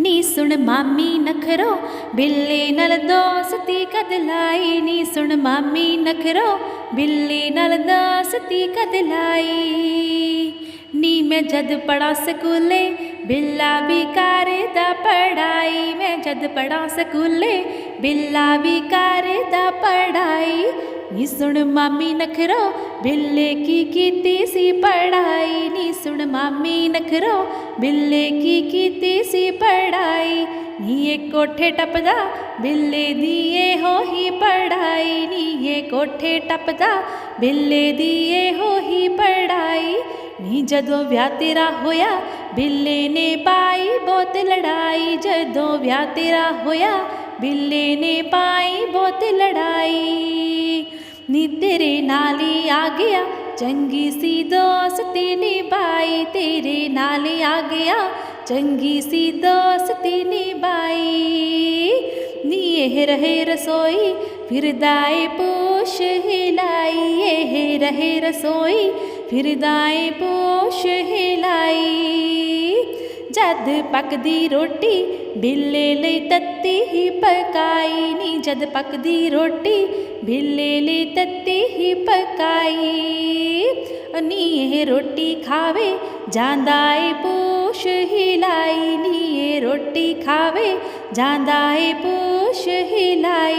ਨੀ ਸੁਣ ਮਾਮੀ ਨਖਰੋ, ਬਿੱਲੀ ਨਾਲ ਦੋਸਤੀ ਕਦ ਲਾਈ ਨੀ ਸੁਣ ਮਾਮੀ ਨਖਰੋ, ਬਿੱਲੀ ਨਾਲ ਦੋਸਤੀ ਕਦ ਲਾਈ ਨੀ ਮੈਂ ਜਦ ਪੜਾ ਸਕੂਲੇ, ਬਿੱਲਾ ਵੀ ਕਰਦਾ ਪੜਾਈ ਮੈਂ ਜਦ ਪੜਾ ਸਕੂਲੇ, ਬਿੱਲਾ ਵੀ ਕਰਦਾ ਪੜਾਈ ਨੀ ਸੁਣ ਮਾਮੀ ਨਖਰੋ, ਬਿੱਲੇ ਕੀ ਕੀਤੀ ਸੀ ਪੜਾਈ ਨੀ ਸੁਣ ਮਾਮੀ ਨਖਰੋ, ਬਿੱਲੇ ਕੀ ਕੀਤੀ ਸੀ ਪੜਾਈ ਨੀ ਇਹ ਕੋਠੇ ਟੱਪਦਾ, ਬਿੱਲੇ ਦੀ ਇਹੋ ਹੀ ਪੜਾਈ ਨੀ ਇਹ ਕੋਠੇ ਟੱਪਦਾ, ਬਿੱਲੇ ਦੀ ਇਹੋ ਪੜਾਈ ਨੀ ਜਦੋਂ ਵਿਆਹ ਤੇਰਾ ਹੋਇਆ, ਬਿੱਲੇ ਨੇ ਪਾਈ ਬਹੁਤ ਲੜਾਈ। ਜਦੋਂ ਵਿਆਹ ਤੇਰਾ ਹੋਇਆ, ਬਿੱਲੇ ਨੇ ਪਾਈ ਬਹੁਤ ਲੜਾਈ। ਨੀ ਤੇਰੇ ਨਾਲ ਹੀ ਆ ਗਿਆ, ਚੰਗੀ ਸੀ ਦੋਸਤੀ ਨਿਭਾਈ। ਤੇਰੇ ਨਾਲ ਹੀ ਆ ਗਿਆ ਚੰਗੀ ਸੀ ਦੋਸਤੀ ਨਿਭਾਈ ਨੀ ਰਹੇ ਰਸੋਈ ਫਿਰਦਾ ਏ ਪੋਸ਼ ਹਿਲਾਈ। ਇਹ ਰਹੇ ਰਸੋਈ ਫਿਰਦਾ ਪੋਸ਼ ਹਿਲਾਈ। ਜਦ ਪੱਕਦੀ ਰੋਟੀ, ਬਿੱਲੇ ਲਈ ਤੱਤੀ ਹੀ ਪਕਾਈ। ਨੀ ਜਦ ਪੱਕਦੀ ਰੋਟੀ, ਬਿੱਲੇ ਲਈ ਤੱਤੀ ਹੀ ਪਕਾਈ। ਨੀ ਇਹ ਰੋਟੀ ਖਾਵੇ, ਜਾਂਦਾ ਏ ਪੋਸ਼ ਹਿਲਾਈ ਨੀ ਰੋਟੀ ਖਾਵੇ, ਜਾਂਦਾ ਏ ਪੋਸ਼ ਹਿਲਾਈ।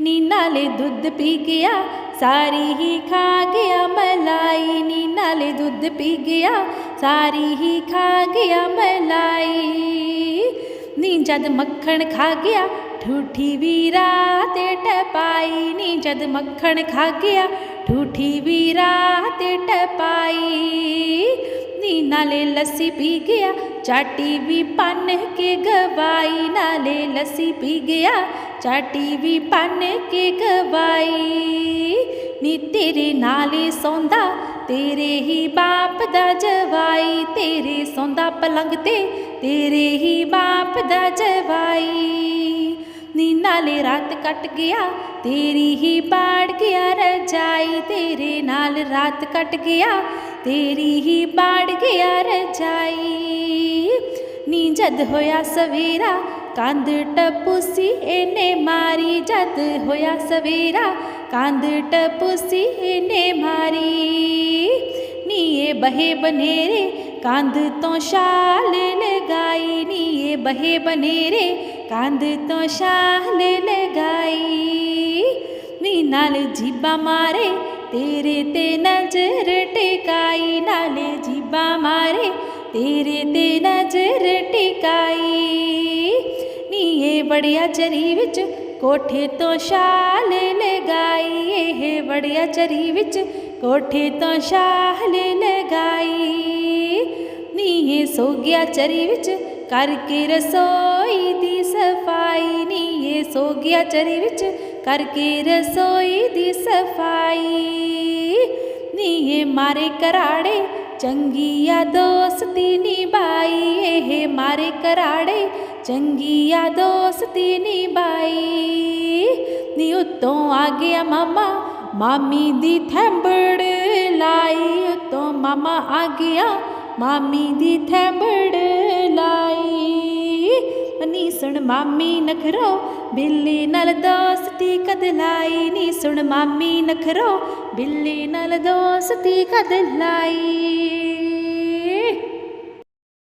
ਨੀ ਨਾਲੇ ਦੁੱਧ ਪੀ ਗਿਆ, ਸਾਰੀ ਹੀ ਖਾ ਗਿਆ ਮਲਾਈ। ਨੀ ਨਾਲੇ ਦੁੱਧ ਪੀ ਗਿਆ, ਸਾਰੀ ਹੀ ਖਾ ਗਿਆ ਮਲਾਈ। ਨੀ ਜਦ ਮੱਖਣ ਖਾ ਗਿਆ, ਠੂਠੀ ਵੀ ਰਾਤ ਟਪਾਈ। ਨੀ ਜਦ ਮੱਖਣ ਖਾ ਗਿਆ, ਠੂਠੀ ਵੀ ਰਾਤ ਟਪਾਈ। ਨੀ ਨਾਲੇ ਲੱਸੀ ਪੀ ਗਿਆ, ਚਾਟੀ ਵੀ ਪੰਨ ਕੇ ਗਵਾਈ, ਨਾਲੇ ਲੱਸੀ ਪੀ ਗਿਆ, ਚਾਟੀ ਵੀ ਪੰਨ ਕੇ ਗਵਾਈ। ਨੀ ਤੇਰੇ ਨਾਲੇ ਸੌਂਦਾ, ਤੇਰੇ ਹੀ ਬਾਪ ਦਾ ਜਵਾਈ, ਤੇਰੇ ਸੌਂਦਾ ਪਲੰਗ ਤੇ, ਤੇਰੇ ਹੀ ਬਾਪ ਦਾ ਜਵਾਈ। ਨੀ ਨਾਲੇ ਰਾਤ ਕੱਟ ਗਿਆ, ਤੇਰੀ ਹੀ ਬਾੜ ਗਿਆ ਰਜਾਈ, ਤੇਰੇ ਨਾਲ ਰਾਤ ਕੱਟ ਗਿਆ ਤੇਰੀ ਹੀ ਬਾੜ ਗਿਆ ਰਜਾਈ। ਨੀ ਜਦ ਹੋਇਆ ਸਵੇਰਾ, ਕੰਧ ਟਪੂਸੀ ਇਹਨੇ ਮਾਰੀ। ਜਦ ਹੋਇਆ ਸਵੇਰਾ, ਕੰਧ ਟਪੂਸੀ ਇਹਨੇ ਮਾਰੀ। ਨੀਏ ਬਹੇ ਬਨੇਰੇ, ਕੰਧ ਤੋਂ ਛਾਲ ਲਗਾਈ। ਨੀ ਇਹ ਬਹੇ ਬਨੇਰੇ, ਕੰਧ ਤੋਂ ਛਾਲ ਲਗਾਈ। ਨੀ ਨਾਲ ਜੀਬਾ ਮਾਰੇ ਤੇਰੇ ਤੇ ਨਜ਼ਰ ਟਿਕਾਈ, ਨਾਲੇ ਜੀਬਾ ਮਾਰੇ। ਤੇਰੇ ਤੇ ਨਜ਼ਰ ਟਿਕਾਈ। ਨੀਏ ਇਹ ਬੜਿਆ ਚਰੀ ਵਿੱਚ ਕੋਠੇ ਤੋਂ ਛਾਲ ਲਗਾਈ। ਇਹ ਬੜਿਆ ਚਰੀ ਵਿੱਚ ਕੋਠੇ ਤੋਂ ਛਾਲ ਲਗਾਈ। ਨੀਏ ਇਹ ਸੋ ਗਿਆ ਚਰੀ ਵਿੱਚ ਕਰਕੇ ਰਸੋਈ ਦੀ ਸਫ਼ਾਈ। ਨੀਏ ਇਹ ਸੋ ਗਿਆ ਚਰੀ ਵਿੱਚ ਕਰਕੇ ਰਸੋਈ ਦੀ ਸਫ਼ਾਈ। ਨੀ ਇਹ ਮਾਰੇ ਕਰਾੜੇ ਚੰਗੀਆ ਦੋਸਤੀ ਨਿਭਾਈ। ਇਹ ਮਾਰੇ ਕਰਾੜੇ ਚੰਗੀਆ ਦੋਸਤੀ ਨਿਭਾਈ। ਨੀ ਉਤੋਂ ਆ ਗਿਆ ਮਾਮਾ, ਮਾਮੀ ਦੀ ਥੈਂਬੜ ਲਾਈ। ਉਤੋਂ ਮਾਮਾ ਆ ਗਿਆ, ਮਾਮੀ ਦੀ ਥੈਂਬੜ ਸੁਣ ਮਾਮੀ ਨਖਰੋ, ਬਿੱਲੀ ਨਾਲ ਦੋਸਤੀ ਕਦ ਲਾਈ ਨੀ ਸੁਣ ਮਾਮੀ ਨਖਰੋ, ਬਿੱਲੀ ਨਾਲ ਦੋਸਤੀ ਕਦ ਲਾਈ